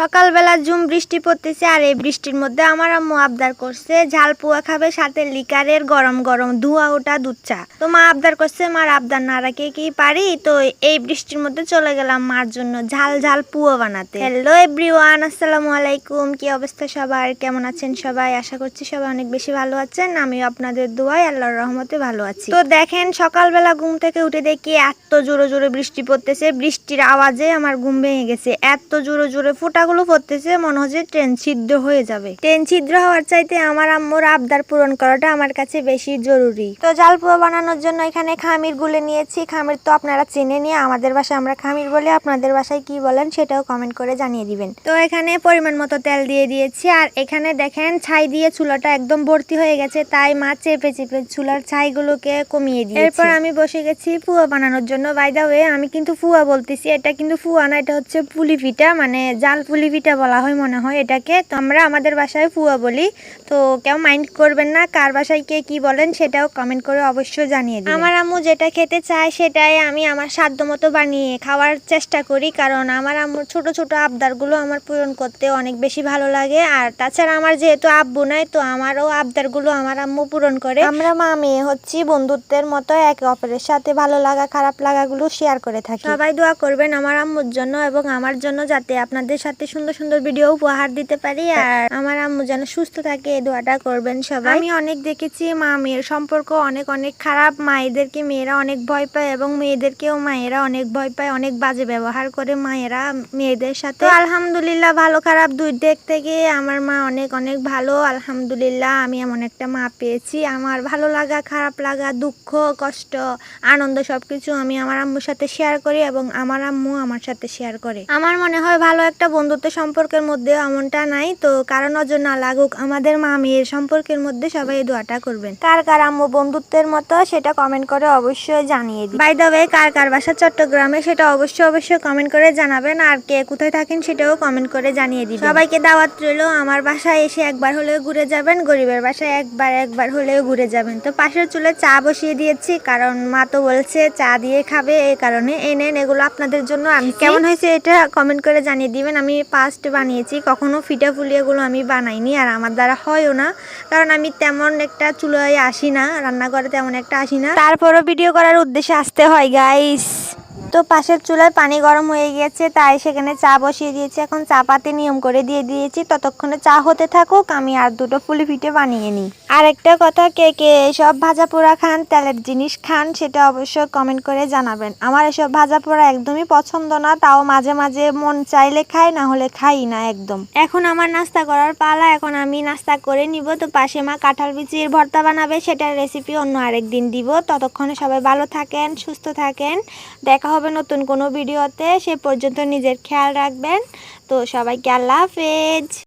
সকালবেলা জুম বৃষ্টি পড়তেছে আর এই বৃষ্টির মধ্যে আমার আম্মু আবদার করছে, ঝাল পুয়া খাবে, সাথে লিকারের গরম গরম ধোয়া ওটা দুধ চা। তো মা আবদার করছে, মার আবদার না রাখে কি পারি? তো এই বৃষ্টির মধ্যে চলে গেলাম মার জন্য ঝাল ঝাল পুয়া বানাতে। হ্যালো এভরিওয়ান আসসালামু আলাইকুম, কি অবস্থা সবার? কেমন আছেন সবাই? আশা করছি সবাই অনেক বেশি ভালো আছেন। আমিও আপনাদের দোয়াই আল্লাহর রহমতে ভালো আছি। তো দেখেন, সকালবেলা ঘুম থেকে উঠে দেখি এত জোরে জোরে বৃষ্টি পড়তেছে। বৃষ্টির আওয়াজে আমার ঘুম ভেঙে গেছে। এত জোরে জোরে ফোঁটাগুলো পড়তেছে, মনে হচ্ছে ট্রেন ছিদ্র হয়ে যাবে। ট্রেন ছিদ্র হওয়ার চাইতে আমার আম্মুর আবদার পূরণ করাটা আমার কাছে বেশি জরুরি। তো জালপুয়া বানানোর জন্য এখানে খামির গুলে নিয়েছি। খামির তো আপনারা চিনে নিয়ে আমাদের বাসায় আমরা খামির বলি, আপনাদের বাসায় কি বলেন সেটাও কমেন্ট করে জানিয়ে দিবেন। তো এখানে পরিমাণ মতো তেল দিয়ে দিয়েছি, আর এখানে দেখেন ছাই দিয়ে চুলাটা একদম ভর্তি হয়ে গেছে, তাই মা চেপে চেপে চুলার ছাইগুলোকে কমিয়ে দিয়েছে। এরপর আমি বসে গেছি ফুয়া বানানোর জন্য। বাই দা আমি কিন্তু ফুয়া বলতেছি, এটা কিন্তু ফুয়া না, এটা হচ্ছে পুলি পিঠা মানে জাল পুলি পিঠা বলা হয় মনে হয় এটাকে। তো আমরা আমাদের বাসায় ফুয়া বলি তো কেউ মাইন্ড করবেন না কার বাসায় কে কী বলেন সেটাও কমেন্ট করে অবশ্যই জানিয়ে দিন আমার আম্মু যেটা খেতে চায় সেটাই আমি আমার সাধ্য মতো বানিয়ে খাওয়ার চেষ্টা করি কারণ আমার আম্মুর ছোট ছোট আবদারগুলো আমার পূরণ করতে অনেক বেশি ভালো লাগে। আর তাছাড়া আমার যেহেতু আব্বু নাই তো আমারও আবদারগুলো আমার আম্মু পূরণ করে। আমরা মা মেয়ে হচ্ছি বন্ধুত্বের মতো একে অপরের সাথে ভালো লাগা খারাপ লাগাগুলো শেয়ার করে থাকি। সবাই দোয়া করবেন আমার আম্মুর জন্য এবং আমার জন্য যাতে আপনাদের সাথে সুন্দর সুন্দর ভিডিও উপহার দিতে পারি আর আমার আম্মু যেন সুস্থ থাকে এই দোয়াটা করবেন সবাই। আমি অনেক দেখেছি মা মেয়ের সম্পর্ক অনেক অনেক খারাপ। মায়েদেরকে মেয়েরা অনেক ভয় পায় এবং মেয়েদেরকেও মায়েরা অনেক ভয় পায় অনেক বাজে ব্যবহার করে মায়েরা মেয়েদের সাথে। আলহামদুলিল্লাহ ভালো খারাপ দুই দিক থেকে আমার মা অনেক অনেক ভালো। আলহামদুলিল্লাহ আমি এমন একটা মা পেয়েছি। আমার ভালো লাগা খারাপ লাগা দুঃখ কষ্ট আনন্দ সবকিছু আমি আমার আম্মুর সাথে শেয়ার করি এবং আমার আম্মু আমার সাথে শেয়ার করে। আমার মনে হয় ভালো একটা বন্ধুত্ব সম্পর্কের মধ্যে এমনটা নাই তো কারও নজর না লাগুক আমাদের মা মেয়ের সম্পর্কের মধ্যে সবাই দোয়াটা করবেন। কার কার আম্মু বন্ধুত্বের মতো সেটা কমেন্ট করে অবশ্যই জানিয়ে দিন বাই দ্য ওয়ে কার কার বাসা চট্টগ্রামে সেটা অবশ্যই অবশ্যই কমেন্ট করে জানাবেন আর কে কোথায় থাকেন সেটাও কমেন্ট করে জানিয়ে দিন সবাইকে দাওয়াত রইল আমার বাসায় এসে একবার হলেও ঘুরে যাবেন গরিবের বাসায় একবার একবার হলেও ঘুরে যাবেন। তো পাশের চুলে চা বসিয়ে দিয়েছি কারণ মা তো বলছে চা দিয়ে খাবে এই কারণে। এই নেন এগুলো আপনাদের জন্য। আমি কেমন হয়েছে এটা কমেন্ট করে জানিয়ে দিবেন আমি ফার্স্ট বানিয়েছি, কখনো ফিটা ফুলি এগুলো আমি বানাইনি আর আমার দ্বারা হয়ও না। কারণ আমি তেমন একটা চুলোয় আসি না, রান্নাঘরে তেমন একটা আসি না। তারপরও ভিডিও করার উদ্দেশ্যে আসতে হয় গাইস তো পাশের চুলায় পানি গরম হয়ে গেছে, তাই সেখানে চা বসিয়ে দিয়েছি। এখন চা পাতি নিয়ম করে দিয়ে দিয়েছি, ততক্ষণে চা হতে থাকুক, আমি আর দুটো ফুলি ফিটে বানিয়ে নিই। আরেকটা কথা, কে কে সব ভাজা পোড়া খান, তেলের জিনিস খান, সেটা অবশ্যই কমেন্ট করে জানাবেন। আমার এসব ভাজা পোড়া একদমই পছন্দ না, তাও মাঝে মাঝে মন চাইলে খাই, না হলে খাই না একদম। এখন আমার নাস্তা করার পালা, এখন আমি নাস্তা করে নিব, তো পাশে মা কাঁঠাল বিচির ভর্তা বানাবে, সেটার রেসিপি অন্য আরেক দিন দিব। ততক্ষণে সবাই ভালো থাকেন, সুস্থ থাকেন। দেখা হবে নতুন কোনো ভিডিওতে সে পর্যন্ত নিজের খেয়াল রাখবেন। তো সবাইকে আল্লাহ হাফেজ।